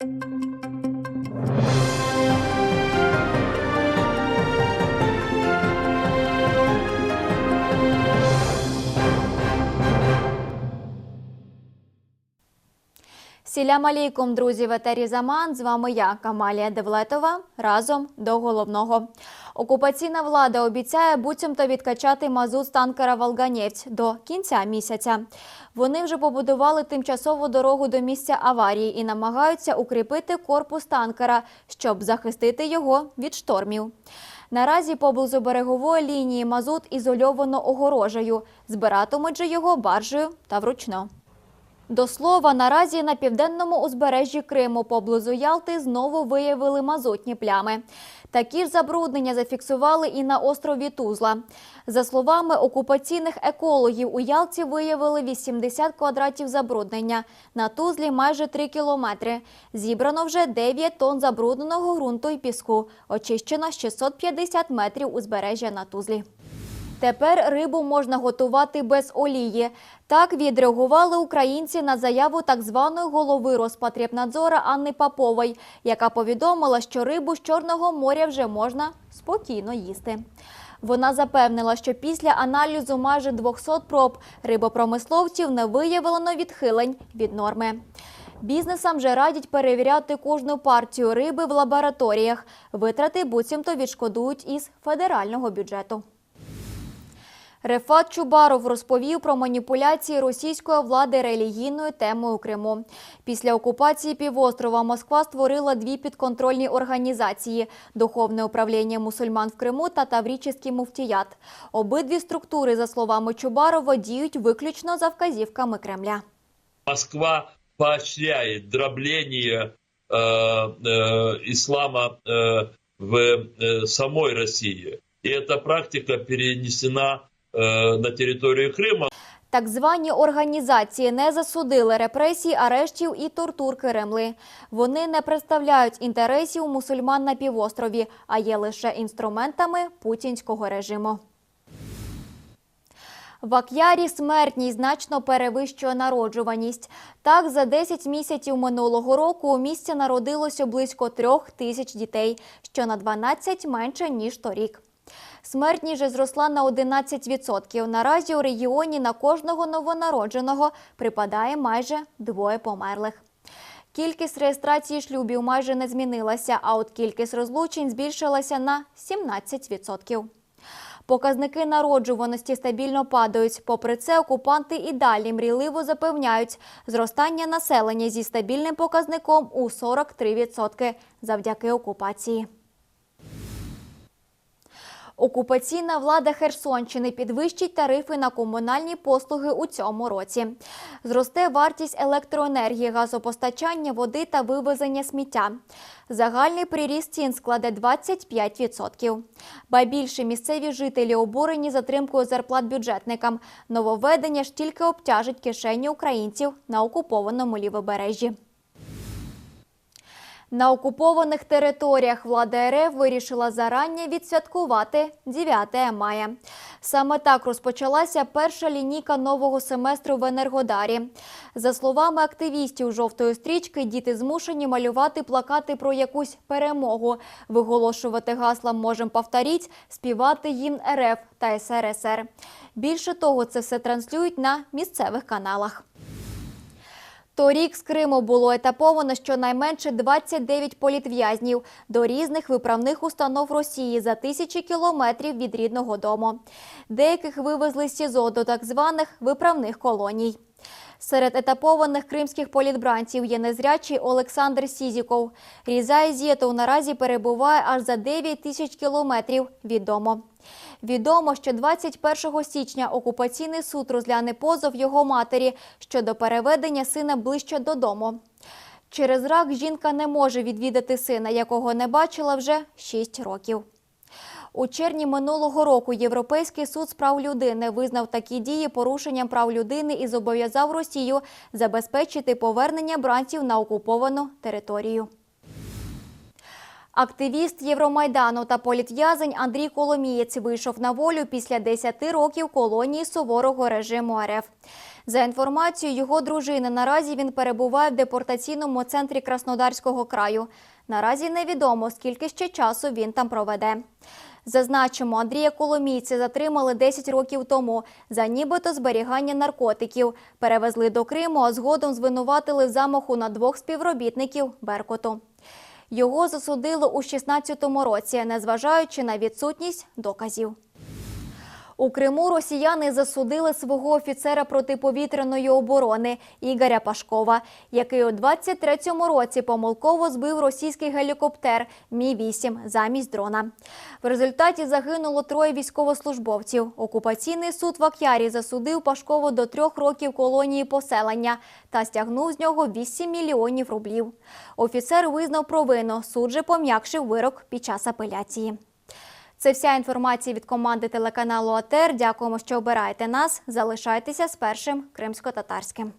thank you Сілям алейкум, друзі, в етері Заман. З вами я, Камалія Девлетова. Разом до головного. Окупаційна влада обіцяє буцімто відкачати мазут з танкера Волганєвць до кінця місяця. Вони вже побудували тимчасову дорогу до місця аварії і намагаються укріпити корпус танкера, щоб захистити його від штормів. Наразі поблизу берегової лінії мазут ізольовано огорожею. Збиратимуть же його баржею та вручну. До слова, наразі на південному узбережжі Криму поблизу Ялти знову виявили мазутні плями. Такі ж забруднення зафіксували і на острові Тузла. За словами окупаційних екологів, у Ялті виявили 80 квадратів забруднення. На Тузлі майже 3 кілометри. Зібрано вже 9 тонн забрудненого ґрунту і піску. Очищено 650 метрів узбережжя на Тузлі. Тепер рибу можна готувати без олії. Так відреагували українці на заяву так званої голови Роспотребнадзора Анни Попової, яка повідомила, що рибу з Чорного моря вже можна спокійно їсти. Вона запевнила, що після аналізу майже 200 проб рибопромисловців не виявлено відхилень від норми. Бізнесам вже радять перевіряти кожну партію риби в лабораторіях. Витрати буцімто відшкодують із федерального бюджету. Рефат Чубаров розповів про маніпуляції російської влади релігійною темою Криму. Після окупації півострова Москва створила дві підконтрольні організації – Духовне управління мусульман в Криму та Таврічський муфтіят. Обидві структури, за словами Чубарова, діють виключно за вказівками Кремля. Москва поощряет дробление э, э, ислама э, в э, самой России. И эта практика перенесена э, на территорию Крыма. Так звані організації не засудили репресій, арештів і тортур Кремли. Вони не представляють інтересів мусульман на півострові, а є лише інструментами путінського режиму. В Ак'ярі смертність значно перевищує народжуваність. Так, за 10 місяців минулого року у місті народилося близько трьох тисяч дітей, що на 12 менше, ніж торік. Смертність же зросла на 11%. Наразі у регіоні на кожного новонародженого припадає майже двоє померлих. Кількість реєстрації шлюбів майже не змінилася, а от кількість розлучень збільшилася на 17%. Показники народжуваності стабільно падають. Попри це, окупанти і далі мрійливо запевняють зростання населення зі стабільним показником у 43% завдяки окупації. Окупаційна влада Херсонщини підвищить тарифи на комунальні послуги у цьому році. Зросте вартість електроенергії, газопостачання, води та вивезення сміття. Загальний приріст цін складе 25%. Ба більше місцеві жителі обурені затримкою зарплат бюджетникам. Нововведення ж тільки обтяжить кишені українців на окупованому лівобережжі. На окупованих територіях влада РФ вирішила зарані відсвяткувати 9 мая. Саме так розпочалася перша лінійка нового семестру в Енергодарі. За словами активістів жовтої стрічки, діти змушені малювати плакати про якусь перемогу, виголошувати гасла «Можем повторіть», співати гімн РФ та СРСР. Більше того, це все транслюють на місцевих каналах. Торік з Криму було етаповано щонайменше 29 політв'язнів до різних виправних установ Росії за тисячі кілометрів від рідного дому. Деяких вивезли з СІЗО до так званих виправних колоній. Серед етапованих кримських політбранців є незрячий Олександр Сізіков. Різа Зєтов наразі перебуває аж за 9 тисяч кілометрів від дому. Відомо, що 21 січня окупаційний суд розгляне позов його матері щодо переведення сина ближче додому. Через рак жінка не може відвідати сина, якого не бачила вже 6 років. У червні минулого року Європейський суд з прав людини визнав такі дії порушенням прав людини і зобов'язав Росію забезпечити повернення бранців на окуповану територію. Активіст Євромайдану та політв'язень Андрій Коломієць вийшов на волю після 10 років колонії суворого режиму РФ. За інформацією його дружини, наразі він перебуває в депортаційному центрі Краснодарського краю. Наразі невідомо, скільки ще часу він там проведе. Зазначимо, Андрія Коломійця затримали 10 років тому за нібито зберігання наркотиків. Перевезли до Криму, а згодом звинуватили в замаху на двох співробітників Беркоту. Його засудили у 16-му році, незважаючи на відсутність доказів. У Криму росіяни засудили свого офіцера протиповітряної оборони Ігоря Пашкова, який у 23-му році помилково збив російський гелікоптер Мі-8 замість дрона. В результаті загинуло троє військовослужбовців. Окупаційний суд в Акярі засудив Пашкову до трьох років колонії поселення та стягнув з нього 8 мільйонів рублів. Офіцер визнав провину. Суд же пом'якшив вирок під час апеляції. Це вся інформація від команди телеканалу АТР. Дякуємо, що обираєте нас. Залишайтеся з першим кримсько-татарським.